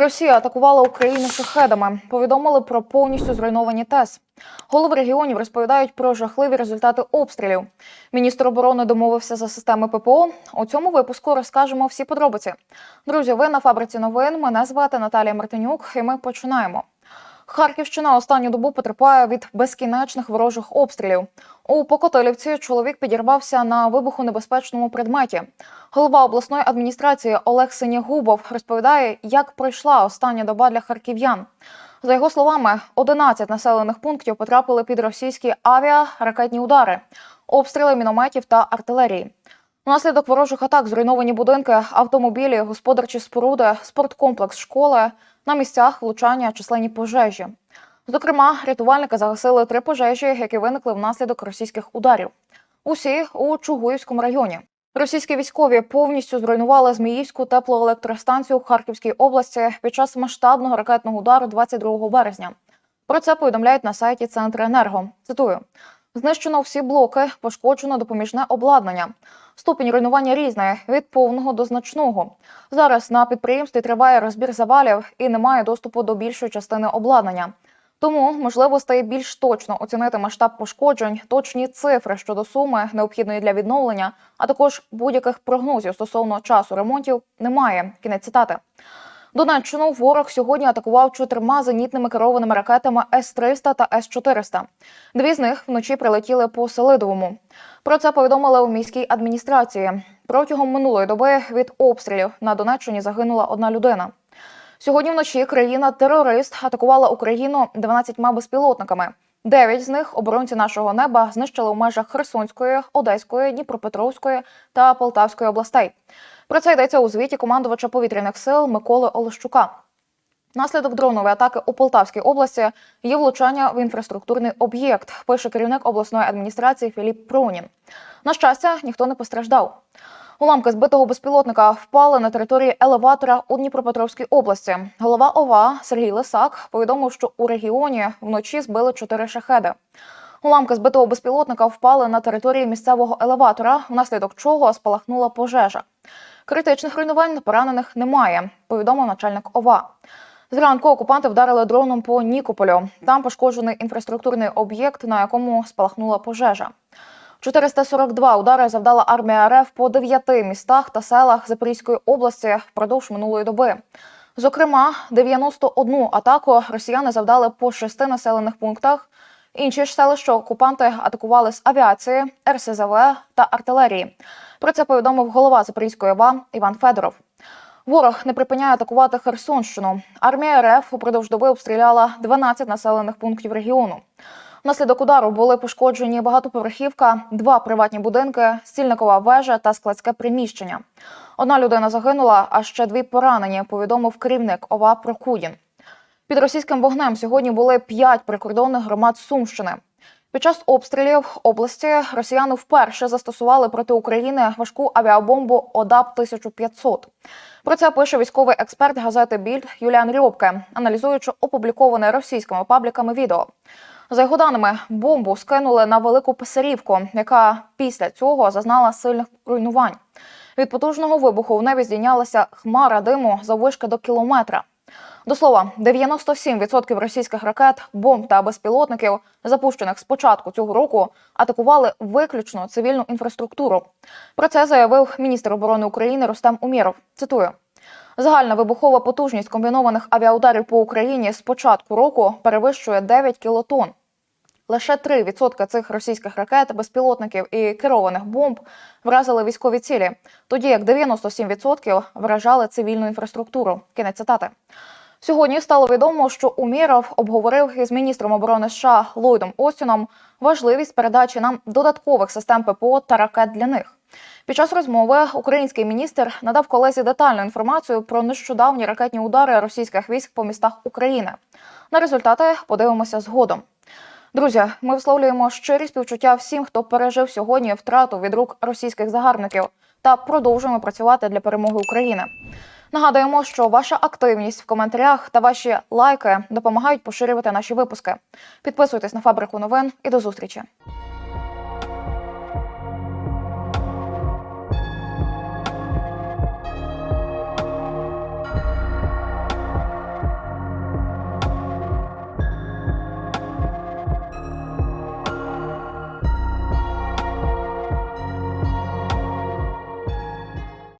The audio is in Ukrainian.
Росія атакувала Україну шахедами. Повідомили про повністю зруйновані ТЕС. Голови регіонів розповідають про жахливі результати обстрілів. Міністр оборони домовився за системи ППО. У цьому випуску розкажемо всі подробиці. Друзі, ви на фабриці новин. Мене звати Наталія Мартинюк, і ми починаємо. Харківщина останню добу потерпає від безкінечних ворожих обстрілів. У Покотилівці чоловік підірвався на вибухонебезпечному предметі. Голова обласної адміністрації Олег Синягубов розповідає, як пройшла остання доба для харків'ян. За його словами, 11 населених пунктів потрапили під російські авіа, ракетні удари, обстріли мінометів та артилерії. Внаслідок ворожих атак зруйновані будинки, автомобілі, господарчі споруди, спорткомплекс школи. На місцях влучання численні пожежі. Зокрема, рятувальники загасили три пожежі, які виникли внаслідок російських ударів. Усі у Чугуївському районі. Російські військові повністю зруйнували Зміївську теплоелектростанцію в Харківській області під час масштабного ракетного удару 22 березня. Про це повідомляють на сайті Центренерго. Цитую: знищено всі блоки, пошкоджено допоміжне обладнання. Ступінь руйнування різний від повного до значного. Зараз на підприємстві триває розбір завалів і немає доступу до більшої частини обладнання. Тому можливо стає більш точно оцінити масштаб пошкоджень, точні цифри щодо суми, необхідної для відновлення, а також будь-яких прогнозів стосовно часу ремонтів немає. Кінець цитати. Донеччину ворог сьогодні атакував чотирма зенітними керованими ракетами С-300 та С-400. Дві з них вночі прилетіли по Селидовому. Про це повідомили у міській адміністрації. Протягом минулої доби від обстрілів на Донеччині загинула одна людина. Сьогодні вночі країна-терорист атакувала Україну 12 безпілотниками. Дев'ять з них оборонці нашого неба знищили у межах Херсонської, Одеської, Дніпропетровської та Полтавської областей. Про це йдеться у звіті командувача повітряних сил Миколи Олещука. Наслідок дронової атаки у Полтавській області є влучання в інфраструктурний об'єкт. Пише керівник обласної адміністрації Філіп Пронін. На щастя, ніхто не постраждав. Уламки збитого безпілотника впали на території елеватора у Дніпропетровській області. Голова ОВА Сергій Лисак повідомив, що у регіоні вночі збили чотири шахеди. Уламки збитого безпілотника впали на території місцевого елеватора, внаслідок чого спалахнула пожежа. Критичних руйнувань поранених немає, повідомив начальник ОВА. Зранку окупанти вдарили дроном по Нікополю. Там пошкоджений інфраструктурний об'єкт, на якому спалахнула пожежа. 442 удари завдала армія РФ по дев'яти містах та селах Запорізької області впродовж минулої доби. Зокрема, 91 атаку росіяни завдали по шести населених пунктах. Інші ж селища окупанти атакували з авіації, РСЗВ та артилерії. Про це повідомив голова Запорізької ОВА Іван Федоров. Ворог не припиняє атакувати Херсонщину. Армія РФ упродовж доби обстріляла 12 населених пунктів регіону. Внаслідок удару були пошкоджені багатоповерхівка, два приватні будинки, стільникова вежа та складське приміщення. Одна людина загинула, а ще дві поранені. Повідомив керівник ОВА Прокудін. Під російським вогнем сьогодні були п'ять прикордонних громад Сумщини. Під час обстрілів області росіяни вперше застосували проти України важку авіабомбу ОДАП 1500 Про це пише військовий експерт газети Більд Юліан Рьобке, аналізуючи опубліковане російськими пабліками відео. За його даними, бомбу скинули на велику Писарівку, яка після цього зазнала сильних руйнувань. Від потужного вибуху в небі здійнялася хмара диму заввишки до кілометра. До слова, 97% російських ракет, бомб та безпілотників, запущених з початку цього року, атакували виключно цивільну інфраструктуру. Про це заявив міністр оборони України Рустем Умєров. Цитую. Загальна вибухова потужність комбінованих авіаударів по Україні з початку року перевищує 9 кілотон. Лише 3% цих російських ракет, безпілотників і керованих бомб вразили військові цілі, тоді як 97% вражали цивільну інфраструктуру. Кінець цитати. Сьогодні стало відомо, що Уміров обговорив із міністром оборони США Ллойдом Остіном важливість передачі нам додаткових систем ППО та ракет для них. Під час розмови український міністр надав колезі детальну інформацію про нещодавні ракетні удари російських військ по містах України. На результати подивимося згодом. Друзі, ми висловлюємо щирі співчуття всім, хто пережив сьогодні втрату від рук російських загарбників, та продовжуємо працювати для перемоги України. Нагадуємо, що ваша активність в коментарях та ваші лайки допомагають поширювати наші випуски. Підписуйтесь на фабрику новин і до зустрічі.